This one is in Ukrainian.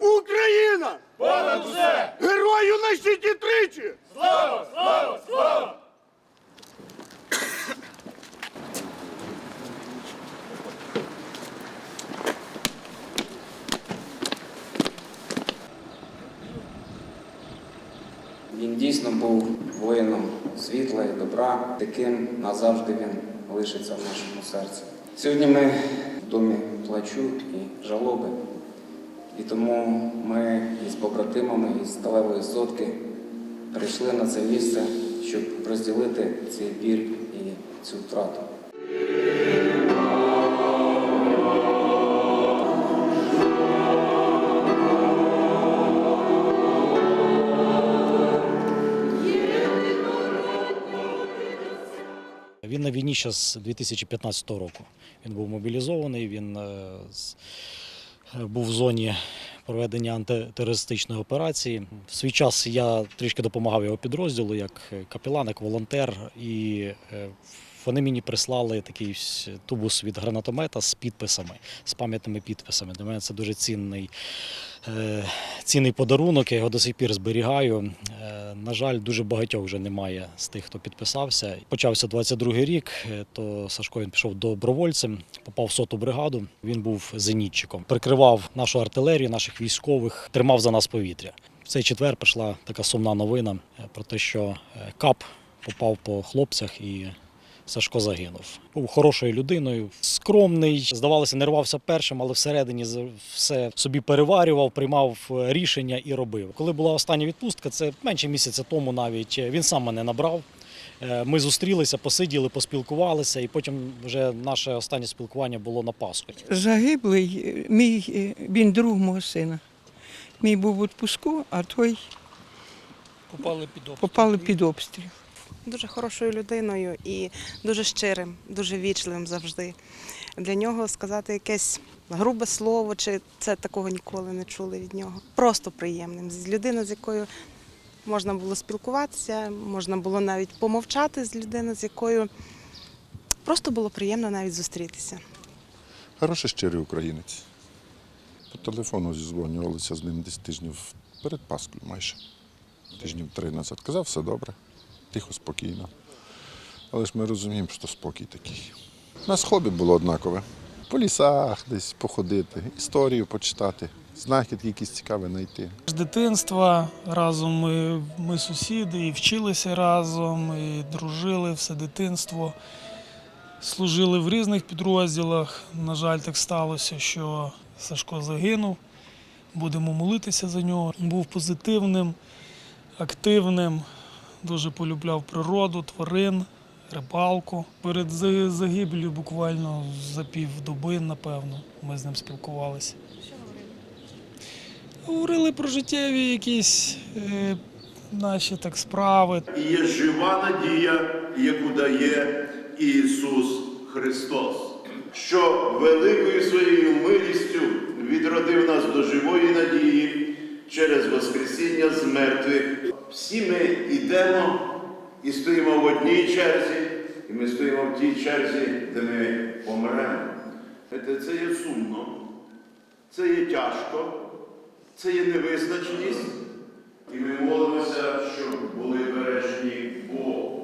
Україна! Понад усе! Герою на щиті тричі! Слава! Слава! Слава! Він дійсно був воїном світла і добра, таким назавжди він лишиться в нашому серці. Сьогодні ми в домі плачу і жалоби. І тому ми із побратимами із сталевої сотки прийшли на це місце, щоб розділити цей біль і цю втрату. Він на війні ще з 2015 року. Він був мобілізований, він е, був в зоні проведення антитерористичної операції. В свій час я трішки допомагав його підрозділу як капелан, як волонтер, і е, вони мені прислали такий тубус від гранатомета з підписами, з пам'ятними підписами. Для мене це дуже цінний, е, цінний подарунок. Я його до сих пір зберігаю. На жаль, дуже багатьох вже немає з тих, хто підписався. Почався 22-й рік, е, то Сашко він пішов добровольцем, попав в соту бригаду. Він був зенітчиком, прикривав нашу артилерію, наших військових, тримав за нас повітря. В цей четвер прийшла така сумна новина е, про те, що е, кап попав по хлопцях і Сашко загинув. Був хорошою людиною, скромний, здавалося, не рвався першим, але всередині все собі переварював, приймав е, рішення і робив. Коли була остання відпустка, це менше місяця тому навіть е, він сам мене набрав. Е, Ми зустрілися, посиділи, поспілкувалися, і потім вже наше останнє спілкування було на Пасху. Загиблий, мій, він друг мого сина. Мій був в відпуску, а той Попали під обстріл. попали під обстріл. Дуже хорошою людиною і дуже щирим, дуже вічливим завжди. Для нього сказати якесь грубе слово, чи це такого ніколи не чули від нього. Просто приємним. З людиною, з якою можна було спілкуватися, можна було навіть помовчати з людиною, з якою просто було приємно навіть зустрітися. Хороший щирий українець. По телефону зізвонювалися з ним десь тижнів перед Паскою майже. Тижнів три назад. Казав, все добре, тихо, спокійно. Але ж ми розуміємо, що спокій такий. У нас хобі було однакове. По лісах десь походити, історію почитати, знахідки якісь цікаві знайти. З дитинства разом ми, ми сусіди і вчилися разом, і дружили все дитинство. Служили в різних підрозділах. На жаль, так сталося, що Сашко загинув. Будемо молитися за нього. Був позитивним, активним, дуже полюбляв природу, тварин, рибалку. Перед за- загибелью буквально за півдоби, напевно, ми з ним спілкувалися. Говорили про життєві якісь е, наші так справи. Є жива надія, яку дає Ісус Христос, що великою своєю милістю відродив нас до живої надії через Воскресіння з мертвих всі ми йдемо і стоїмо в одній черзі, і ми стоїмо в тій черзі, де ми помремо. Це є сумно, це є тяжко, це є невизначеність. І ми молимося, щоб були бережні Бог.